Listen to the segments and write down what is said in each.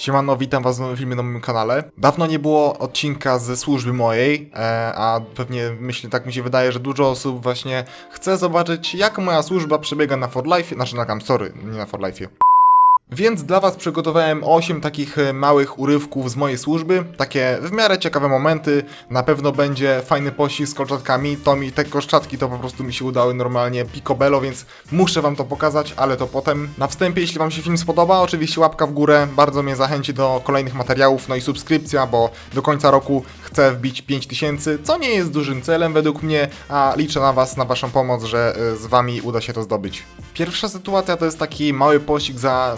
Siemano, witam was w nowym filmie na moim kanale. Dawno nie było odcinka ze służby mojej, e, a pewnie myślę, tak mi się wydaje, że dużo osób właśnie chce zobaczyć, jak moja służba przebiega na For Life, znaczy na Cam, sorry, nie na For Life. Więc dla Was przygotowałem 8 takich e, małych urywków z mojej służby, takie w miarę ciekawe momenty. Na pewno będzie fajny pościg z kolczatkami. To mi te kolczatki to po prostu mi się udały normalnie picobello, więc muszę Wam to pokazać, ale to potem. Na wstępie, jeśli Wam się film spodoba, oczywiście łapka w górę, bardzo mnie zachęci do kolejnych materiałów, no i subskrypcja, bo do końca roku chcę wbić 5000, co nie jest dużym celem według mnie, a liczę na Was, na Waszą pomoc, że e, z Wami uda się to zdobyć. Pierwsza sytuacja to jest taki mały pościg za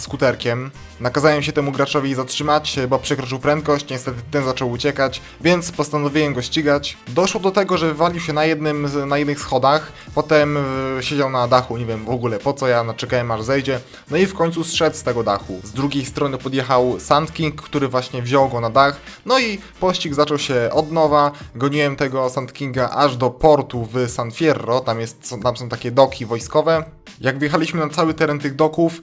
Nakazałem się temu graczowi zatrzymać, bo przekroczył prędkość, niestety ten zaczął uciekać, więc postanowiłem go ścigać. Doszło do tego, że wywalił się na jednym na jednych schodach, potem e, siedział na dachu, nie wiem w ogóle po co ja czekałem aż zejdzie, no i w końcu zszedł z tego dachu. Z drugiej strony podjechał Sand King, który właśnie wziął go na dach, no i pościg zaczął się od nowa, goniłem tego Sand Kinga aż do portu w San Fierro, tam, jest, tam są takie doki wojskowe. Jak wjechaliśmy na cały teren tych doków,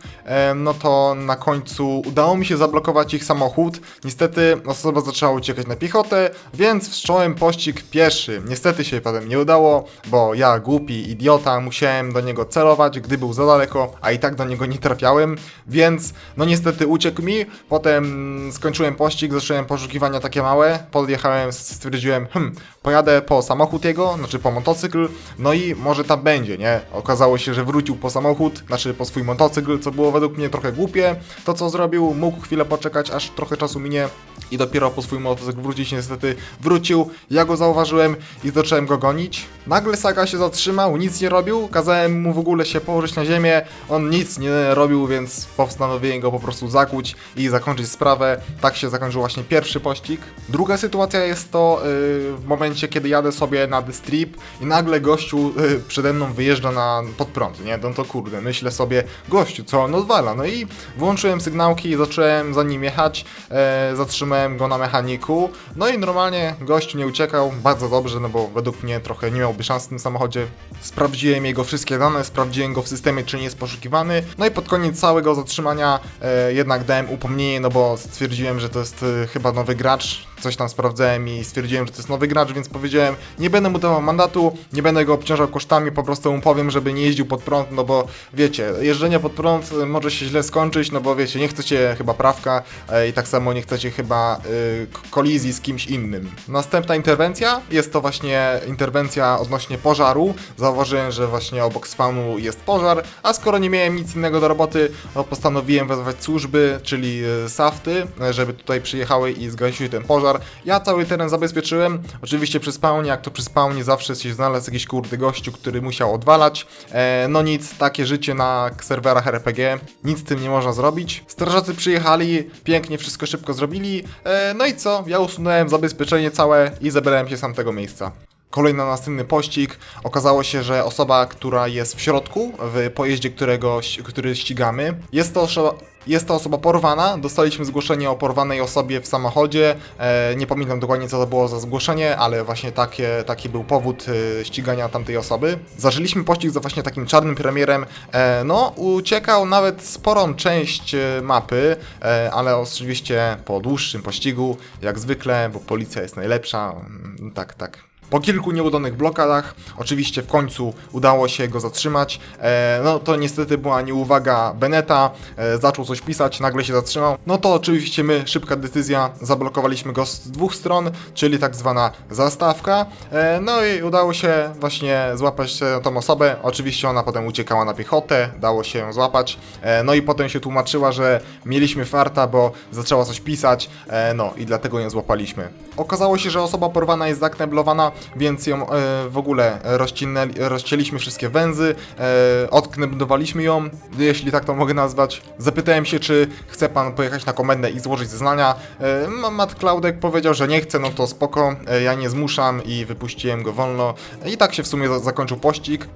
no to na końcu udało mi się zablokować ich samochód. Niestety osoba zaczęła uciekać na piechotę, więc wszcząłem pościg pieszy. Niestety się potem nie udało, bo ja, głupi idiota, musiałem do niego celować, gdy był za daleko, a i tak do niego nie trafiałem, więc no niestety uciekł mi. Potem skończyłem pościg, zacząłem poszukiwania takie małe, podjechałem, stwierdziłem, hm, pojadę po samochód jego, znaczy po motocykl, no i może tam będzie, nie? Okazało się, że wrócił po samochód, znaczy po swój motocykl, co było według mnie trochę głupie. To co zrobił, mógł chwilę poczekać, aż trochę czasu minie i dopiero po swój motocykl wrócić, niestety wrócił, ja go zauważyłem i zacząłem go gonić. Nagle Saga się zatrzymał, nic nie robił, kazałem mu w ogóle się położyć na ziemię, on nic nie robił, więc postanowiłem go po prostu zakuć i zakończyć sprawę. Tak się zakończył właśnie pierwszy pościg. Druga sytuacja jest to yy, w momencie, kiedy jadę sobie na The Strip i nagle gościu yy, przede mną wyjeżdża na pod prąd, nie? No to kurde, myślę sobie, gościu, co on odwala? No i włączyłem sygnałki i zacząłem za nim jechać, e, zatrzymałem go na mechaniku, no i normalnie gościu nie uciekał, bardzo dobrze, no bo według mnie trochę nie miałby szans w tym samochodzie. Sprawdziłem jego wszystkie dane, sprawdziłem go w systemie, czy nie jest poszukiwany, no i pod koniec całego zatrzymania e, jednak dałem upomnienie, no bo stwierdziłem, że to jest e, chyba nowy gracz, coś tam sprawdzałem i stwierdziłem, że to jest nowy gracz, więc powiedziałem, nie będę mu dawał mandatu, nie będę go obciążał kosztami, po prostu mu powiem, żeby nie jeździł pod prąd, no bo wiecie, jeżdżenie pod prąd y, może się źle skończyć, no bo wiecie, nie chcecie chyba prawka e, i tak samo nie chcecie chyba y, kolizji z kimś innym. Następna interwencja jest to właśnie interwencja odnośnie pożaru. Zauważyłem, że właśnie obok spawnu jest pożar, a skoro nie miałem nic innego do roboty, no postanowiłem wezwać służby, czyli y, safty, e, żeby tutaj przyjechały i zgasiły ten pożar. Ja cały teren zabezpieczyłem, oczywiście przy spawnie, jak to przy spawnie zawsze się znalazł jakiś kurde gościu, który musiał odwalać. E, no nic, takie życie na serwerach RPG, nic z tym nie można zrobić. Strażacy przyjechali, pięknie wszystko szybko zrobili, e, no i co, ja usunąłem zabezpieczenie całe i zabrałem się z tamtego miejsca. Kolejny następny pościg. Okazało się, że osoba, która jest w środku, w pojeździe, którego, który ścigamy, jest to osoba, jest to osoba porwana. Dostaliśmy zgłoszenie o porwanej osobie w samochodzie. E, nie pamiętam dokładnie, co to było za zgłoszenie, ale właśnie takie, taki był powód e, ścigania tamtej osoby. Zażyliśmy pościg za właśnie takim czarnym premierem. E, no, uciekał nawet sporą część mapy, ale oczywiście po dłuższym pościgu, jak zwykle, bo policja jest najlepsza. Mm, Tak, tak. Po kilku nieudanych blokadach, oczywiście w końcu udało się go zatrzymać. E, no to niestety była nieuwaga Beneta, e, zaczął coś pisać, nagle się zatrzymał. No to oczywiście my, szybka decyzja, zablokowaliśmy go z dwóch stron, czyli tak zwana zastawka. E, no i udało się właśnie złapać tą osobę. Oczywiście ona potem uciekała na piechotę, dało się ją złapać. E, no i potem się tłumaczyła, że mieliśmy farta, bo zaczęła coś pisać, e, no i dlatego ją złapaliśmy. Okazało się, że osoba porwana jest zakneblowana, więc ją e, w ogóle rozcięliśmy wszystkie węzy, e, odkneblowaliśmy ją, jeśli tak to mogę nazwać. Zapytałem się, czy chce pan pojechać na komendę i złożyć zeznania. E, Ma- Matt Cloudek powiedział, że nie chce, no to spoko, ja nie zmuszam i wypuściłem go wolno. I tak się w sumie za- zakończył pościg.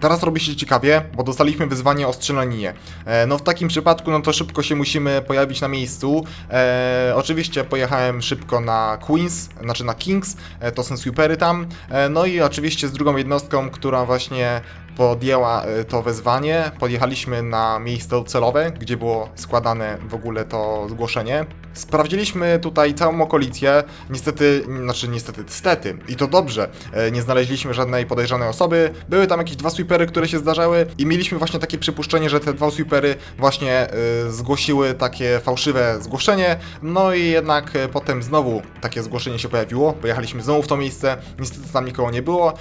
Teraz robi się ciekawie, bo dostaliśmy wyzwanie o strzelaninie. E, no w takim przypadku, no to szybko się musimy pojawić na miejscu. E, oczywiście pojechałem szybko na Queens, znaczy na Kings, e, to są sweepery tam. E, no i oczywiście z drugą jednostką, która właśnie podjęła e, to wezwanie. Podjechaliśmy na miejsce docelowe, gdzie było składane w ogóle to zgłoszenie. Sprawdziliśmy tutaj całą okolicę. Niestety, znaczy niestety, stety. I to dobrze. E, Nie znaleźliśmy żadnej podejrzanej osoby. Były tam jakieś dwa sweepery, które się zdarzały i mieliśmy właśnie takie przypuszczenie, że te dwa sweepery właśnie e, zgłosiły takie fałszywe zgłoszenie. No i jednak e, potem znowu takie zgłoszenie się pojawiło. Pojechaliśmy znowu w to miejsce. Niestety tam nikogo nie było.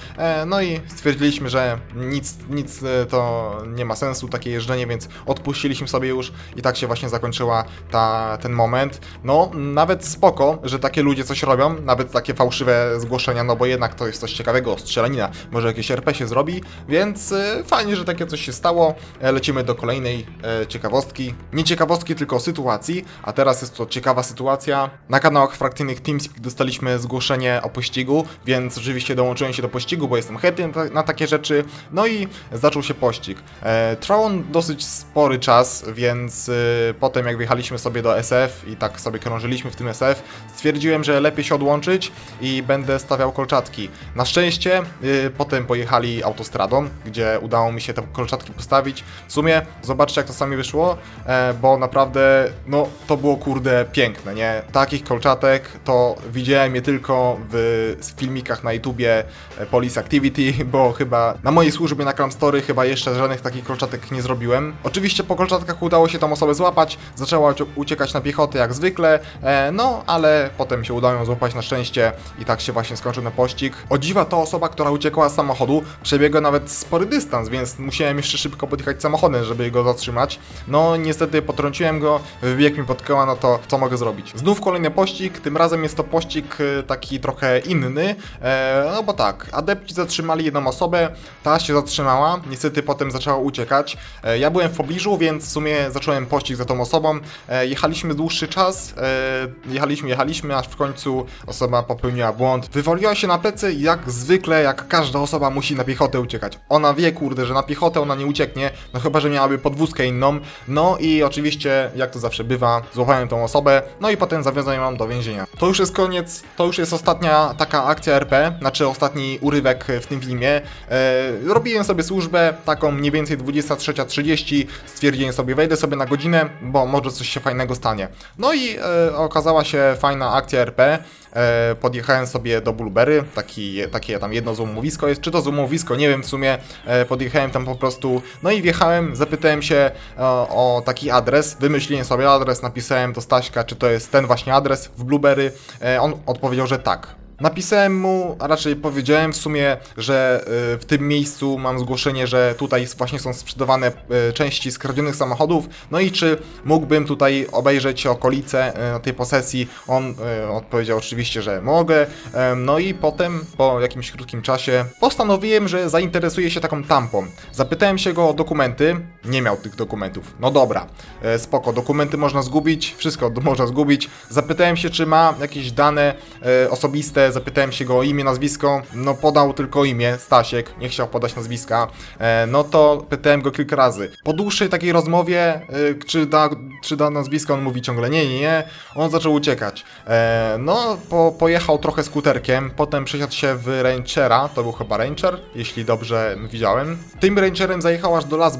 No i stwierdziliśmy, że nic, nic to nie ma sensu, takie jeżdżenie, więc odpuściliśmy sobie już i tak się właśnie zakończyła ta, ten moment. No, nawet spoko, że takie ludzie coś robią, nawet takie fałszywe zgłoszenia, no bo jednak to jest coś ciekawego, strzelanina, może jakieś RP się zrobi, więc e, fajnie, że takie coś się stało. E, Lecimy do kolejnej e, ciekawostki. Nie ciekawostki, tylko sytuacji, a teraz jest to ciekawa sytuacja. Na kanałach frakcyjnych TeamSpeak dostaliśmy zgłoszenie o pościgu, więc oczywiście dołączyłem się do pościgu, bo jestem chętny na, ta- na takie rzeczy. No i zaczął się pościg. E, trwał on dosyć spory czas, więc e, potem jak wjechaliśmy sobie do SF i tak sobie krążyliśmy w tym SF, stwierdziłem, że lepiej się odłączyć i będę stawiał kolczatki. Na szczęście y, potem pojechali autostradą, gdzie udało mi się te kolczatki postawić. W sumie zobaczcie jak to sami wyszło, e, bo naprawdę no to było kurde piękne, nie? Takich kolczatek to widziałem je tylko w filmikach na YouTubie e, Police Activity, bo chyba na mojej służbie na Cram Story chyba jeszcze żadnych takich kolczatek nie zrobiłem. Oczywiście po kolczatkach udało się tą osobę złapać, zaczęła ucie- uciekać na piechotę jak zwykle, e, no ale potem się udało złapać na szczęście i tak się właśnie skończył ten pościg. O dziwa to osoba, która uciekła z samochodu, przebiegła nawet spory dystans, więc musiałem jeszcze szybko podjechać samochodem, żeby go zatrzymać. No niestety potrąciłem go, wybiegł mi pod koła, no to co mogę zrobić? Znów kolejny pościg, tym razem jest to pościg e, taki trochę inny, e, no bo tak, adepci zatrzymali jedną osobę, ta się zatrzymała, niestety potem zaczęła uciekać. Ja byłem w pobliżu, więc w sumie zacząłem pościg za tą osobą. Jechaliśmy dłuższy czas, e, jechaliśmy, jechaliśmy, aż w końcu osoba popełniła błąd. Wywaliła się na plecy i jak zwykle, jak każda osoba musi na piechotę uciekać. Ona wie, kurde, że na piechotę ona nie ucieknie, no chyba, że miałaby podwózkę inną. No i oczywiście, jak to zawsze bywa, złapałem tą osobę, no i potem zawiązałem ją do więzienia. To już jest koniec, to już jest ostatnia taka akcja RP, znaczy ostatni urywek w tym filmie. E, robiłem sobie służbę, taką mniej więcej 23.30, stwierdziłem sobie, wejdę sobie na godzinę, bo może coś się fajnego stanie. No i e, okazała się fajna akcja RP. E, podjechałem sobie do Bulbery, taki, takie tam jedno złomowisko jest, czy to złomowisko, nie wiem w sumie, e, podjechałem tam po prostu, no i wjechałem, zapytałem się e, o taki adres, wymyśliłem sobie adres, napisałem do Staśka, czy to jest ten właśnie adres w Blueberry, e, on odpowiedział, że tak. Napisałem mu, a raczej powiedziałem w sumie, że y, w tym miejscu mam zgłoszenie, że tutaj właśnie są sprzedawane y, części skradzionych samochodów. No i czy mógłbym tutaj obejrzeć okolice y, tej posesji? On odpowiedział oczywiście, że mogę. No i potem, po jakimś krótkim czasie, postanowiłem, że zainteresuję się taką tampą. Zapytałem się go o dokumenty, nie miał tych dokumentów. No dobra, e, spoko, dokumenty można zgubić, wszystko można zgubić. Zapytałem się, czy ma jakieś dane e, osobiste, zapytałem się go o imię, nazwisko. No podał tylko imię, Stasiek, nie chciał podać nazwiska. E, no to pytałem go kilka razy. Po dłuższej takiej rozmowie, czy, da, czy da nazwisko, on mówi ciągle nie, nie, nie. On zaczął uciekać. No, po, pojechał trochę skuterkiem, potem przesiadł się w Rangera, to był chyba Ranger, jeśli dobrze widziałem. Tym Rangerem zajechał aż do Las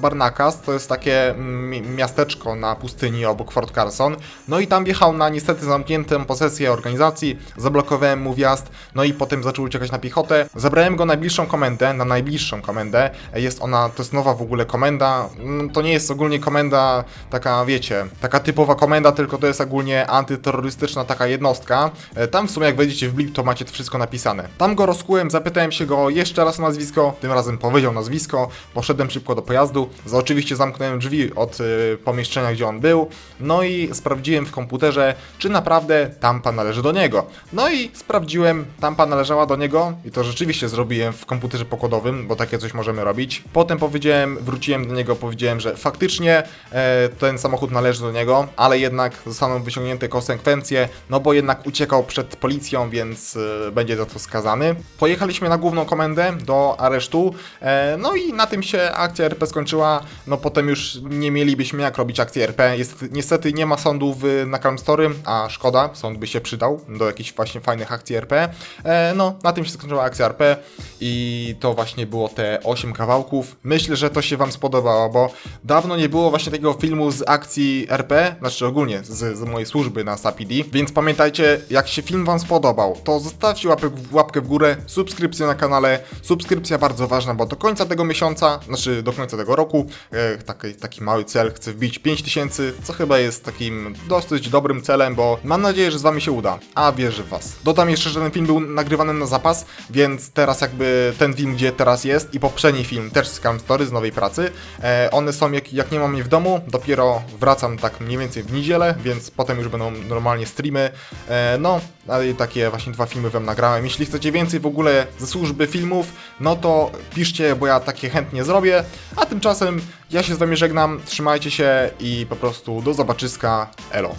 Barnacas, to jest takie mm, miasteczko na pustyni obok Fort Carson. No i tam wjechał na niestety zamkniętą posesję organizacji, zablokowałem mu wjazd, no i potem zaczął uciekać na piechotę. Zabrałem go na najbliższą komendę, na najbliższą komendę. Jest ona, to jest nowa w ogóle komenda. Mm, To nie jest ogólnie komenda taka, wiecie, taka typowa komenda, tylko to jest ogólnie antyterrorystyczna taka jednostka. E, Tam w sumie jak wejdziecie w blip, to macie to wszystko napisane. Tam go rozkułem, zapytałem się go jeszcze raz o nazwisko, tym razem powiedział nazwisko, poszedłem szybko do pojazdu, za oczywiście zamknąłem drzwi od y, pomieszczenia, gdzie on był, no i sprawdziłem w komputerze, czy naprawdę tampa należy do niego. No i sprawdziłem, tampa należała do niego i to rzeczywiście zrobiłem w komputerze pokładowym, bo takie coś możemy robić. Potem powiedziałem, wróciłem do niego, powiedziałem, że faktycznie e, ten samochód należy do niego, ale jednak zostaną wyciągnięte konsekwencje, no bo jednak uciekał przed policją, więc e, będzie za to skazany. Pojechaliśmy na główną komendę do aresztu, e, no i na tym się akcja RP skończyła, no no potem już nie mielibyśmy jak robić akcji RP. Jest, niestety nie ma sądu w, na Calm Story, a szkoda, sąd by się przydał do jakichś właśnie fajnych akcji RP. E, no, na tym się skończyła akcja RP i to właśnie było te 8 kawałków. Myślę, że to się wam spodobało, bo dawno nie było właśnie takiego filmu z akcji RP, znaczy ogólnie z, z mojej służby na SAPD, więc pamiętajcie, jak się film wam spodobał, to zostawcie łapek, łapkę w górę, subskrypcję na kanale, subskrypcja bardzo ważna, bo do końca tego miesiąca, znaczy do końca tego roku, e, taki, taki mały cel, chcę wbić 5000, co chyba jest takim dosyć dobrym celem, bo mam nadzieję, że z wami się uda, a wierzę w was. Dodam jeszcze, że ten film był nagrywany na zapas, więc teraz jakby ten film, gdzie teraz jest i poprzedni film też z Calm Story, z nowej pracy, e, one są jak, jak nie mam mnie w domu, dopiero wracam tak mniej więcej w niedzielę, więc potem już będą normalnie streamy, e, no, ale takie właśnie dwa filmy wam nagrałem. Jeśli chcecie więcej w ogóle ze służby filmów, no to piszcie, bo ja takie chętnie zrobię, a tymczasem ja się z wami żegnam, trzymajcie się i po prostu do zobaczyska, elo.